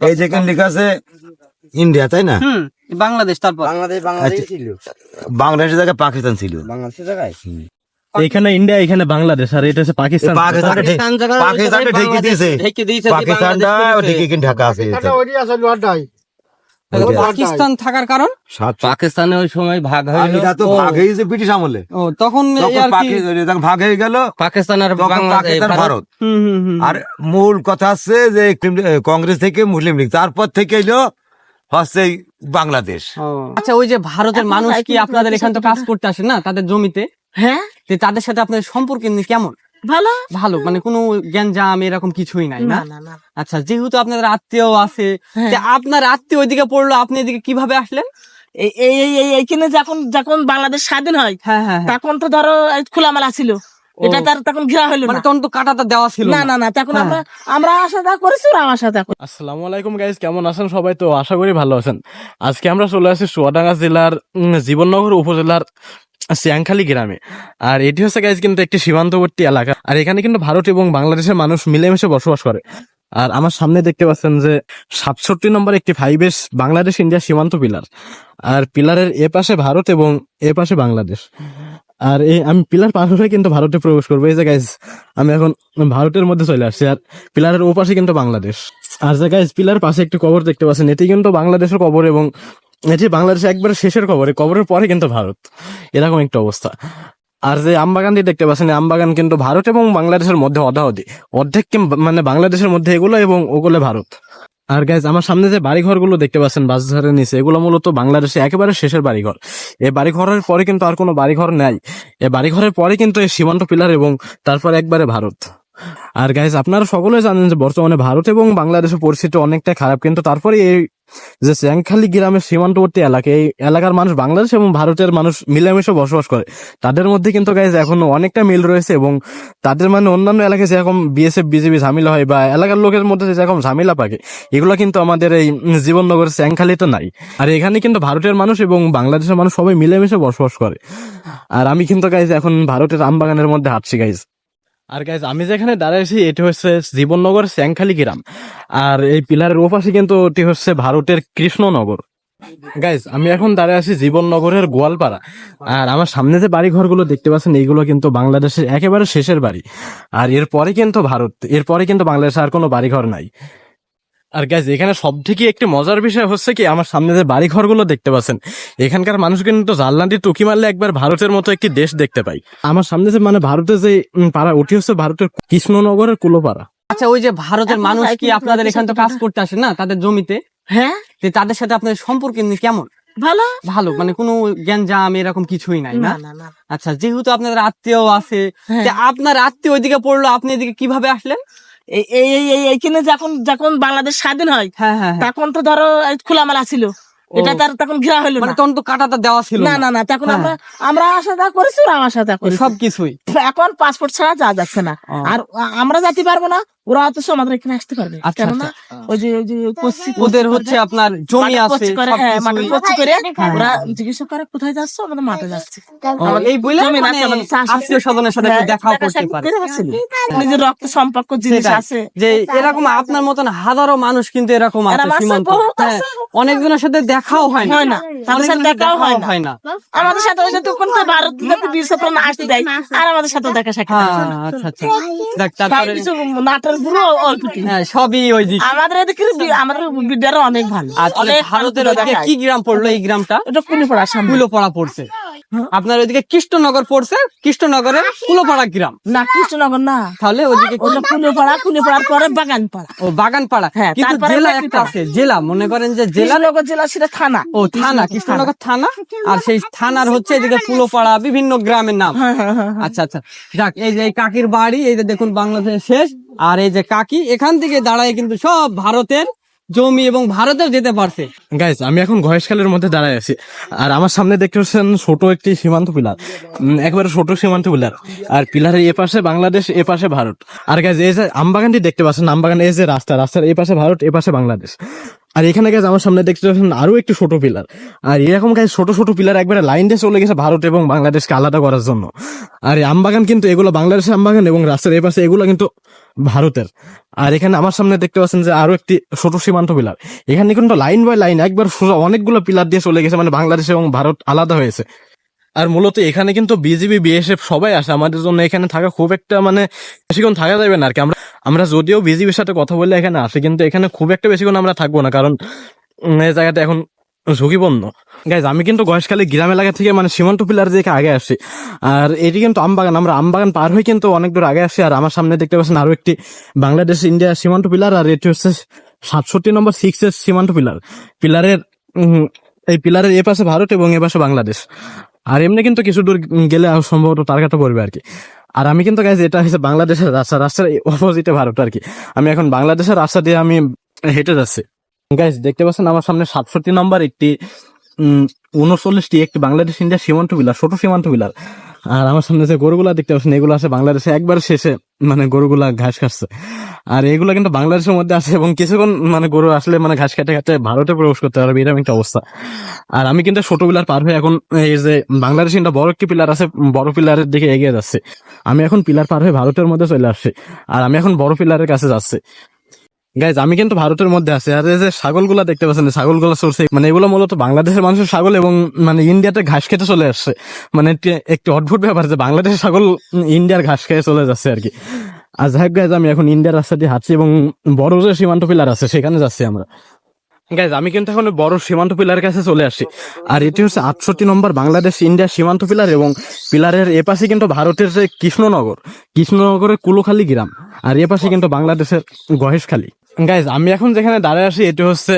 এই যেখানে লেখা আছে ইন্ডিয়া তাই না? হুম বাংলাদেশ তারপর? বাংলাদেশ বাংলাদেশ ছিল। বাংলাদেশের জায়গায় পাকিস্তান ছিল। বাংলাদেশের জায়গায়? এখানে ইন্ডিয়া এখানে বাংলাদেশ আর এটা হচ্ছে পাকিস্তান। পাকিস্তান পাকিস্তান পাকিস্তানটা ঢেকে দিয়েছে। পাকিস্তানটা তৈরি ঢেকে। কিন্তু ঢাকা আছে। তাহলে পাকিস্তান থাকার কারণ? পাকিস্তানে ওই সময় ভাগ এটা তো ভাগ হয়ে গেছে ব্রিটিশ আমলে। ও তখন ভাগ হয়ে গেল পাকিস্তান আর পাকিস্তান ভারত। আর মূল কথা হচ্ছে যে কংগ্রেস থেকে মুসলিম লীগ। তারপর থেকে এলো হচ্ছে বাংলাদেশ। আচ্ছা ওই যে ভারতের মানুষ কি আপনাদের এখান তো কাজ করতে আসে না তাদের জমিতে? হ্যাঁ? তাদের সাথে আপনাদের সম্পর্ক এমনি কেমন? ভালো? ভালো মানে কোনো গ্যাঞ্জাম এরকম কিছুই নাই না? আচ্ছা যেহেতু আপনাদের আত্মীয় আছে হ্যাঁ। আপনার আত্মীয় ওইদিকে পড়ল আপনি এদিকে কীভাবে আসলেন? এই এই এই- এই এইখানে যখন যখন বাংলাদেশ স্বাধীন হয় হ্যাঁ হ্যাঁ। তখন তো ধরো খোলামেলা ছিল। এটা তার তখন ঘেরা হইল মানে না তখন তো কাটাটা দেওয়া ছিল না না। না তখন। আমরা আমরা আশা যা করেছি ওরা সাথে করেছে। আসসালামু আলাইকুম গাইজ কেমন আছেন সবাই? তো আশা করি ভালো আছেন। আজকে আমরা চলে আসি চুয়াডাঙ্গা জেলার জীবননগর উপজেলার সিয়াংখালী গ্রামে। আর এটি হচ্ছে গাইজ কিন্তু একটি সীমান্তবর্তী এলাকা। আর এখানে কিন্তু ভারত এবং বাংলাদেশের মানুষ মিলেমিশে বসবাস করে। আর আমার সামনে দেখতে পাচ্ছেন যে সাতষট্টি নম্বর একটি ফাইভেস বাংলাদেশ ইন্ডিয়া সীমান্ত পিলার। আর পিলারের এ পাশে ভারত এবং এ পাশে বাংলাদেশ। আর এই আমি পিলার পার হয়ে কিন্তু ভারতে প্রবেশ করব। এই যে গাইজ আমি এখন ভারতের মধ্যে চলে আসছি। আর পিলারের ও পাশে কিন্তু বাংলাদেশ। আর যে গাইজ পিলার পাশে একটি কবর দেখতে পাচ্ছেন। এটি কিন্তু বাংলাদেশের কবর এবং এটি বাংলাদেশের একবারে শেষের কবর এই কবরের পরে কিন্তু ভারত। এরকম একটা অবস্থা। আর যে আমবাগানটি দেখতে পাচ্ছেন আমবাগান কিন্তু ভারত এবং বাংলাদেশের মধ্যে অধাহতি অর্ধেক মানে বাংলাদেশের মধ্যে এগুলো এবং ওগুলো ভারত। আর গাইজ আমার সামনে যে বাড়িঘরগুলো দেখতে পাচ্ছেন বাসধারের নিচে, এগুলো মূলত বাংলাদেশে একেবারে শেষের বাড়িঘর। এই বাড়িঘরের পরে কিন্তু আর কোনো বাড়িঘর নাই। এই বাড়িঘরের পরে কিন্তু এই সীমান্ত পিলার এবং তারপর একবারে ভারত। আর গাইজ আপনারা সকলে জানেন যে বর্তমানে ভারত এবং বাংলাদেশের পরিস্থিতি অনেকটা খারাপ, কিন্তু তারপরে এই যে চ্যাংখালি গ্রামের সীমান্তবর্তী এলাকা, এই এলাকার মানুষ বাংলাদেশ এবং ভারতের মানুষ মিলেমিশে বসবাস করে। তাদের মধ্যে কিন্তু গাইজ এখনও অনেকটা মিল রয়েছে এবং তাদের মানে অন্যান্য এলাকায় যেরকম বিএসএফ বিজেপি ঝামেলা হয় বা এলাকার লোকের মধ্যে যেরকম ঝামেলা পাকে, এগুলো কিন্তু আমাদের এই জীবননগর চ্যাংখালিতে নাই। আর এখানে কিন্তু ভারতের মানুষ এবং বাংলাদেশের মানুষ সবাই মিলেমিশে বসবাস করে। আর আমি কিন্তু গাইজ এখন ভারতের আমবাগানের মধ্যে হাঁটছি গাইজ আর গাইজ আমি যেখানে দাঁড়াইছি এটি হচ্ছে জীবননগর স্যাংখালি গ্রাম। আর এই পিলারের ওপাশে কিন্তু এটি হচ্ছে ভারতের কৃষ্ণনগর। গাইজ আমি এখন দাঁড়িয়ে আছি জীবননগরের গোয়ালপাড়া। আর আমার সামনে যে বাড়ি ঘরগুলো দেখতে পাচ্ছেন, এইগুলো কিন্তু বাংলাদেশের একেবারে শেষের বাড়ি। আর এরপরে কিন্তু ভারত, এরপরে কিন্তু বাংলাদেশে আর কোনো বাড়িঘর নাই। আর গাইজ এখানে সব থেকে একটি মজার বিষয় হচ্ছে কি আমার সামনে যে বাড়ি ঘরগুলো দেখতে পাচ্ছেন এখানকার মানুষ কিন্তু জানলাটি টুকি মারলে একবার ভারতের মতো একটি দেশ দেখতে পাই আমার সামনে যে মানে ভারতের যে পাড়া ওটি হচ্ছে ভারতের কৃষ্ণনগরের কুলোপাড়া। আচ্ছা ওই যে ভারতের মানুষ কি আপনাদের এখান তো কাজ করতে আসে না তাদের জমিতে? হ্যাঁ। তাদের সাথে আপনাদের সম্পর্ক এমনি কেমন? ভালো। ভালো মানে কোনো গ্যাঞ্জাম এরকম কিছুই নাই না? আচ্ছা যেহেতু আপনাদের আত্মীয় আছে হ্যাঁ। আপনার আত্মীয় ওইদিকে পড়ল আপনি এদিকে কীভাবে আসলেন? এইখানে যখন যখন বাংলাদেশ স্বাধীন হয় হ্যাঁ হ্যাঁ হ্যাঁ। তখন তো ধরো এই খোলামেলা ছিল। এটা তার তখন ঘেরা হইল মানে তখন তো কাটাটা দেওয়া ছিল না না। না তখন। আমরা আমরা আশা যা করেছি ওরা আশা সাথে করেছি। সবকিছুই। এখন পাসপোর্ট ছাড়া যাওয়া যাচ্ছে না। আর আমরা যেতে পারব না। ওরা অথচ আমাদের এখানে আসতে পারবে আচ্ছা, কেননা ওই যে ওই যে ওদের হচ্ছে আপনার জমি আছে করে হ্যাঁ মাঠে। করে হ্যাঁ। ওরা জিজ্ঞাসা করে কোথায় যাচ্ছ? আমাদের মাঠে যাচ্ছি। এই বলে মানে। আত্মীয় স্বজনের সাথে হ্যাঁ, দেখাও করতে পারে। নিজের রক্ত সম্পর্ক জিনিস আছে। যে এরকম আপনার মতন হাজারো মানুষ কিন্তু এরকম আছে সীমান্ত। হ্যাঁ। অনেকজনের সাথে দেখাও হয় না। হয় না। তাদের সাথে দেখাও হয় না। আমাদের সাথে ওই যে তখন তো ভারত বীর আসতে দেয় আর আমাদের সাথে দেখা সাক্ষাৎ হ্যাঁ হয়। আচ্ছা আচ্ছা। তারপরে হ্যাঁ সবই ওই দিক। আমাদের এদিকে আমাদের বিদ্যারা অনেক ভালো। আর ভারতের কি গ্রাম পড়ল এই গ্রামটা? এটা কুলিপাড়া সামনে। কুলোপাড়া পড়ছে। আপনার ওইদিকে কৃষ্ণনগর পড়ছে কৃষ্ণনগরের কুলোপাড়া গ্রাম। না কৃষ্ণনগর না। তাহলে ওইদিকে কুলিপাড়া কুলিপাড়ার পরে বাগান পাড়া ও বাগানপাড়া। হ্যাঁ, কিন্তু জেলা একটা আছে জেলা মনে করেন যে জেলা জেলানগর জেলা সেটা থানা। ও থানা কৃষ্ণনগর থানা। আর সেই থানার হচ্ছে এদিকে কুলোপাড়া বিভিন্ন গ্রামের নাম। হ্যাঁ, হ্যাঁ, হ্যাঁ, হ্যাঁ। আচ্ছা আচ্ছা। যাক এই যে এই কাকির বাড়ি এই যে দেখুন বাংলাদেশের শেষ। আর এই যে কাকি এখান থেকে দাঁড়ায় কিন্তু সব ভারতের জমি এবং ভারতেও যেতে পারছে। গাইস আমি এখন গহেশখালের মধ্যে দাঁড়ায় আছি। আর আমার সামনে দেখতে পাচ্ছেন ছোট একটি সীমান্ত পিলার। একবারে ছোট সীমান্ত পিলার। আর পিলারের এ পাশে বাংলাদেশ, এ পাশে ভারত। আর গাইস এই যে আমবাগানটি দেখতে পাচ্ছেন, আমবাগান, এই যে রাস্তা, রাস্তার এ পাশে ভারত, এ পাশে বাংলাদেশ। আর এখানে গেছে আমার সামনে দেখতে পাচ্ছেন আরও একটি ছোট পিলার আর এরকম কাজ ছোট ছোট পিলার একবারে লাইন দিয়ে চলে গেছে ভারত এবং বাংলাদেশকে আলাদা করার জন্য। আর আমবাগান কিন্তু এগুলো বাংলাদেশের আমবাগান এবং রাস্তার এই পাশে এগুলো কিন্তু ভারতের। আর এখানে আমার সামনে দেখতে পাচ্ছেন যে আরও একটি ছোট সীমান্ত পিলার এখানে কিন্তু লাইন বাই লাইন একবার সোজা অনেকগুলো পিলার দিয়ে চলে গেছে মানে বাংলাদেশ এবং ভারত আলাদা হয়েছে। আর মূলত এখানে কিন্তু বিজিবি, বিএসএফ সবাই আসে। আমাদের জন্য এখানে থাকা খুব একটা মানে বেশিক্ষণ থাকা যাবে না আর কি আমরা আমরা যদিও বিজিবির সাথে কথা বললে এখানে আসি, কিন্তু এখানে খুব একটা বেশিক্ষণ আমরা থাকব না, কারণ এই জায়গাটা এখন ঝুঁকিপূর্ণ। গাইজ আমি কিন্তু গয়েশখালী গ্রাম এলাকা থেকে মানে সীমান্ত পিলার দিকে আগে আসি। আর এটি কিন্তু আমবাগান, আমরা আমবাগান পার হয়ে কিন্তু অনেক দূর আগে আসি। আর আমার সামনে দেখতে পাচ্ছেন আরও একটি বাংলাদেশ, ইন্ডিয়া সীমান্ত পিলার, আর এটি হচ্ছে সাতষট্টি নম্বর সিক্স এর সীমান্ত পিলার। পিলারের এই পিলারের এ পাশে ভারত এবং এ পাশে বাংলাদেশ। আর এমনি কিন্তু কিছু দূর গেলে সম্ভবত টার্গেটও পড়বে আর কি। আর আমি কিন্তু গাইজ এটা হচ্ছে বাংলাদেশের রাস্তা, রাস্তার অপোজিটে ভারত আর কি। আমি এখন বাংলাদেশের রাস্তা দিয়ে আমি হেঁটে যাচ্ছি। গাইজ দেখতে পাচ্ছেন আমার সামনে সাতষট্টি নম্বর একটি উনচল্লিশটি একটি বাংলাদেশ ইন্ডিয়া সীমান্ত বিলার ছোট সীমান্ত বিলার আর আমার সামনে যে গরুগুলা দেখতে পাচ্ছেন, এগুলো আছে বাংলাদেশে একবার শেষে মানে গরুগুলা ঘাস খাচ্ছে। আর এগুলো কিন্তু বাংলাদেশের মধ্যে আছে এবং কিছুক্ষণ মানে গরু আসলে মানে ঘাস খেতে খেতে ভারতে প্রবেশ করতে পারবে, এরকম একটা অবস্থা। আর আমি কিন্তু ছোট পিলার পার হয়ে এখন এই যে বাংলাদেশ কিন্তু বড় একটি পিলার আছে, বড় পিলারের দিকে এগিয়ে যাচ্ছে। আমি এখন পিলার পার হয়ে ভারতের মধ্যে চলে আসছি। আর আমি এখন বড় পিলারের কাছে যাচ্ছি। গাইজ আমি কিন্তু ভারতের মধ্যে আছি। আর এই যে ছাগলগুলা দেখতে পাচ্ছেন ছাগলগুলা চলছে মানে এগুলো মূলত বাংলাদেশের মানুষের ছাগল এবং মানে ইন্ডিয়াতে ঘাস খেতে চলে আসছে। মানে একটি- অদ্ভুত ব্যাপার যে বাংলাদেশের ছাগল ইন্ডিয়ার ঘাস খেয়ে চলে যাচ্ছে আর কি। আর যাই guys, আমি এখন ইন্ডিয়ার রাস্তা দিয়ে হাঁটছি এবং বড় যে সীমান্ত পিলার আছে সেখানে যাচ্ছি আমরা। গাইজ আমি কিন্তু এখন বড় সীমান্ত পিলারের কাছে চলে আসছি। আর এটি হচ্ছে আটষট্টি নম্বর বাংলাদেশ ইন্ডিয়া সীমান্ত পিলার এবং পিলারের এপাশে কিন্তু ভারতের যে কৃষ্ণনগর কৃষ্ণনগরের কুলোখালী গ্রাম। আর এপাশে কিন্তু বাংলাদেশের গহেশখালী। গাইজ আমি এখন যেখানে দাঁড়িয়ে আসি এটি হচ্ছে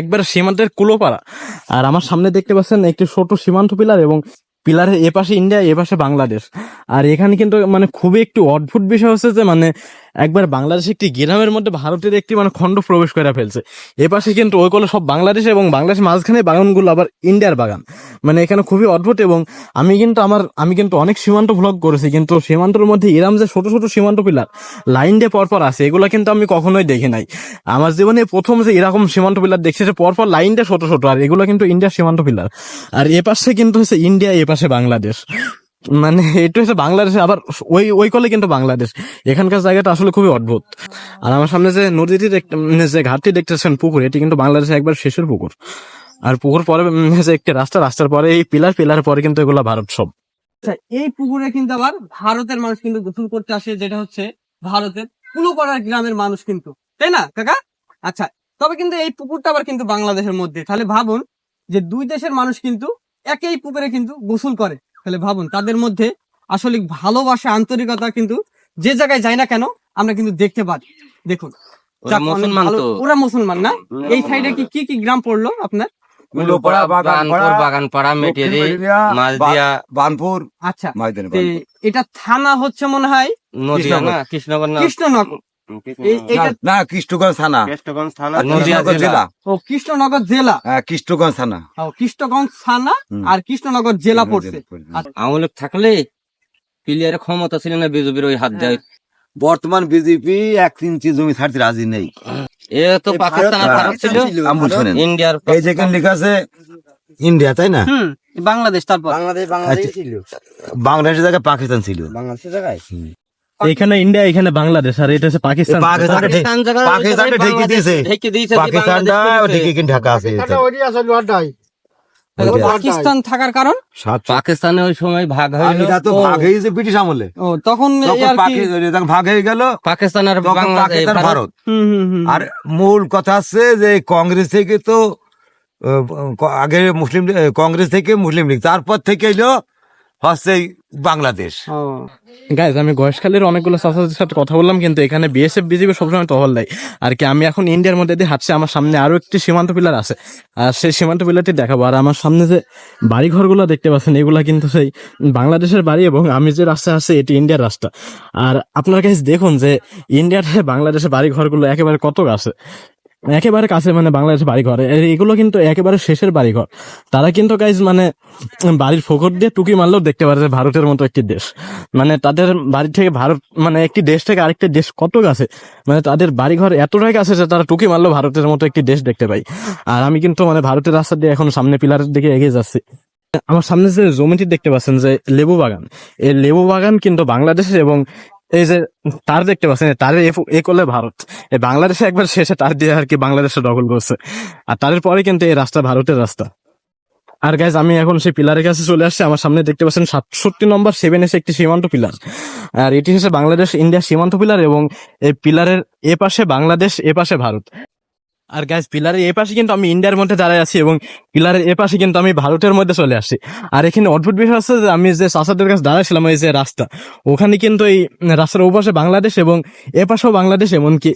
একবার সীমান্তের কুলোপাড়া। আর আমার সামনে দেখতে পাচ্ছেন একটি ছোট সীমান্ত পিলার এবং পিলারের এপাশে ইন্ডিয়া, এপাশে বাংলাদেশ। আর এখানে কিন্তু মানে খুবই একটু অদ্ভুত বিষয় হচ্ছে যে মানে একবার বাংলাদেশ একটি গ্রামের মধ্যে ভারতের একটি মানে খণ্ড প্রবেশ করে ফেলছে। এপাশে কিন্তু ওই কলে সব বাংলাদেশ এবং বাংলাদেশ মাঝখানে বাগানগুলো আবার ইন্ডিয়ার বাগান। মানে এখানে খুবই অদ্ভুত এবং আমি কিন্তু আমার, আমি কিন্তু অনেক সীমান্ত ভ্লগ করেছি, কিন্তু সীমান্তর মধ্যে এরাম যে ছোট ছোট সীমান্ত পিলার, লাইন দিয়ে পরপর আছে, এগুলো কিন্তু আমি কখনোই দেখি নাই। আমার জীবনে প্রথম যে এরকম সীমান্ত পিলার দেখছি যে পরপর লাইন দিয়ে ছোট ছোট, আর এগুলো কিন্তু ইন্ডিয়ার সীমান্ত পিলার। আর এ পাশে কিন্তু হচ্ছে ইন্ডিয়া, এ পাশে বাংলাদেশ। মানে এটা হচ্ছে বাংলাদেশে, আবার ওই ওই কলে কিন্তু বাংলাদেশ। এখানকার জায়গাটা আসলে খুবই অদ্ভুত। আর আমার সামনে যে নদীটি দেখতে যে ঘাটটি দেখতেছেন পুকুর, এটি কিন্তু বাংলাদেশের একবার শেষের পুকুর। আর পুকুর পরে যে একটি রাস্তা, রাস্তার পরে এই পিলার পিলার পরে কিন্তু এগুলো ভারত সব। আচ্ছা এই পুকুরে কিন্তু আবার ভারতের মানুষ কিন্তু গোসল করতে আসে, যেটা হচ্ছে ভারতের কুলোপাড়ার গ্রামের মানুষ কিন্তু। তাই না, কাকা? আচ্ছা তবে কিন্তু এই পুকুরটা আবার কিন্তু বাংলাদেশের মধ্যে। তাহলে ভাবুন যে দুই দেশের মানুষ কিন্তু একই পুকুরে কিন্তু গোসল করে। তাহলে ভাবুন তাদের মধ্যে আসলে ভালোবাসা আন্তরিকতা কিন্তু যে জায়গায় যায় না কেন আমরা কিন্তু দেখতে পাই দেখুন ওরা মুসলমান ওরা মুসলমান না? এই সাইডে কি কি কি গ্রাম পড়ল আপনার? আচ্ছা এটা থানা হচ্ছে মনে হয়? কৃষ্ণনগর। এইটা না কৃষ্ণগঞ্জ থানা। কৃষ্ণনগর জেলা। জেলা। ও কৃষ্ণনগর জেলা? হ্যাঁ কৃষ্ণগঞ্জ থানা। কৃষ্ণগঞ্জ থানা আর কৃষ্ণনগর জেলা পড়ছে। আচ্ছা, আওয়ামী থাকলে প্লেয়ারের ক্ষমতা ছিল না বিজেপির ওই হাত দেয় বর্তমান বিজেপি এক ইঞ্চি জমি ছাড়তে রাজি নেই। এ তো পাকিস্তান ছিল। ইন্ডিয়ার এই যেখানে লেখা আছে ইন্ডিয়া তাই না? বাংলাদেশ তারপর। আচ্ছা, বাংলাদেশের জায়গায় পাকিস্তান ছিল। এখানে ইন্ডিয়া এখানে বাংলাদেশ আর এটা হচ্ছে পাকিস্তান পাকিস্তানটা ঢেকে দিয়েছে। ঢেকে দিয়েছে পাকিস্তানটা ঢেকে কিন্তু ঢাকা আছে। পাকিস্তান থাকার কারণ? পাকিস্তানে ওই সময় ভাগ এটা তো ভাগ হয়ে গেছে ব্রিটিশ আমলে। ও তখন তখন ভাগ হয়ে গেল পাকিস্তান আর পাকিস্তান ভারত। হুম হুম হুম। আর মূল কথা হচ্ছে যে কংগ্রেস থেকে তো আগে মুসলিম কংগ্রেস থেকে মুসলিম লীগ। তারপর থেকে এলো হচ্ছে বাংলাদেশ। গাইজ আমি গয়েশখালীর অনেকগুলো চাচাদের সাথে কথা বললাম, কিন্তু এখানে বিএসএফ বিজেপি সবসময় টহল দেয়। আর কি, আমি এখন ইন্ডিয়ার মধ্যে দিয়ে হাঁটছি, আমার সামনে আরও একটি সীমান্ত পিলার আছে। আর সেই সীমান্ত পিলারটি দেখাবো। আর আমার সামনে যে বাড়ি ঘরগুলো দেখতে পাচ্ছেন, এগুলা কিন্তু সেই বাংলাদেশের বাড়ি এবং আমি যে রাস্তা আছে, এটি ইন্ডিয়ার রাস্তা। আর আপনার কাছে দেখুন যে ইন্ডিয়ার বাংলাদেশের বাড়ি ঘরগুলো একেবারে কত আছে। একেবারে কাছে মানে বাংলাদেশের বাড়িঘর। এগুলো কিন্তু একেবারে শেষের বাড়িঘর। তারা কিন্তু গাইজ মানে বাড়ির ফোকর দিয়ে টুকি মারলেও দেখতে পারে যে ভারতের মতো একটি দেশ। মানে তাদের বাড়ি থেকে ভারত মানে একটি দেশ থেকে আরেকটি দেশ কত কাছে? মানে তাদের বাড়িঘর এতটাই কাছে যে তারা টুকি মারলেও ভারতের মতো একটি দেশ দেখতে পাই আর আমি কিন্তু মানে ভারতের রাস্তা দিয়ে এখন সামনে পিলারের দিকে এগিয়ে যাচ্ছি। আমার সামনে যে জমিটি দেখতে পাচ্ছেন যে লেবু বাগান। এই লেবু বাগান কিন্তু বাংলাদেশে এবং এই যে তার দেখতে পাচ্ছেন তারের এ- এ করলে ভারত। এই বাংলাদেশে একবার শেষে তার দিয়ে আর কি বাংলাদেশে দখল করছে। আর তার পরে কিন্তু এই রাস্তা ভারতের রাস্তা। আর গাইজ আমি এখন সেই পিলারের কাছে চলে আসছি। আমার সামনে দেখতে পাচ্ছেন সাতষট্টি নম্বর সেভেন এসে একটি সীমান্ত পিলার আর এটি হচ্ছে বাংলাদেশ ইন্ডিয়া সীমান্ত পিলার এবং এই পিলারের এ পাশে বাংলাদেশ, এ পাশে ভারত। আর গাইজ পিলারের এ পাশে কিন্তু আমি ইন্ডিয়ার মধ্যে দাঁড়ায় আছি এবং পিলারের এ পাশে কিন্তু আমি ভারতের মধ্যে চলে আসছি। আর এখানে অদ্ভুত বিষয় হচ্ছে যে আমি যে চাষাদের কাছে দাঁড়াইছিলাম এই যে রাস্তা, ওখানে কিন্তু এই রাস্তার ওপাশে বাংলাদেশ এবং এ পাশেও বাংলাদেশ, এমনকি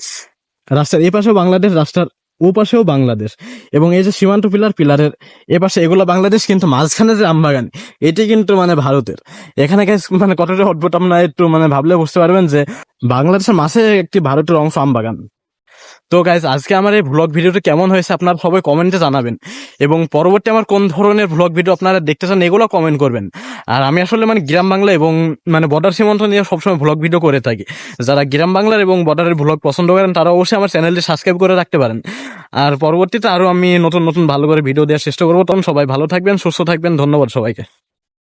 রাস্তার এ পাশেও বাংলাদেশ, রাস্তার ও পাশেও বাংলাদেশ। এবং এই যে সীমান্ত পিলার পিলারের এ পাশে এগুলো বাংলাদেশ কিন্তু মাঝখানে যে আমবাগান এটি কিন্তু মানে ভারতের। এখানে মানে কতটা অদ্ভুত, আপনারা একটু মানে ভাবলে বুঝতে পারবেন যে বাংলাদেশের মাঝে একটি ভারতের অংশ আমবাগান। তো গাইজ আজকে আমার এই ভ্লগ ভিডিওটা কেমন হয়েছে আপনারা সবাই কমেন্টে জানাবেন। এবং পরবর্তী আমার কোন ধরনের ভ্লগ ভিডিও আপনারা দেখতে চান, এগুলো কমেন্ট করবেন। আর আমি আসলে মানে গ্রাম বাংলা এবং মানে বর্ডার সীমান্ত নিয়ে সবসময় ভ্লগ ভিডিও করে থাকি। যারা গ্রাম বাংলার এবং বর্ডারের ভ্লগ পছন্দ করেন, তারা অবশ্যই আমার চ্যানেলটি সাবস্ক্রাইব করে রাখতে পারেন। আর পরবর্তীতে আরও আমি নতুন নতুন ভালো করে ভিডিও দেওয়ার চেষ্টা করব। তখন সবাই ভালো থাকবেন, সুস্থ থাকবেন। ধন্যবাদ সবাইকে।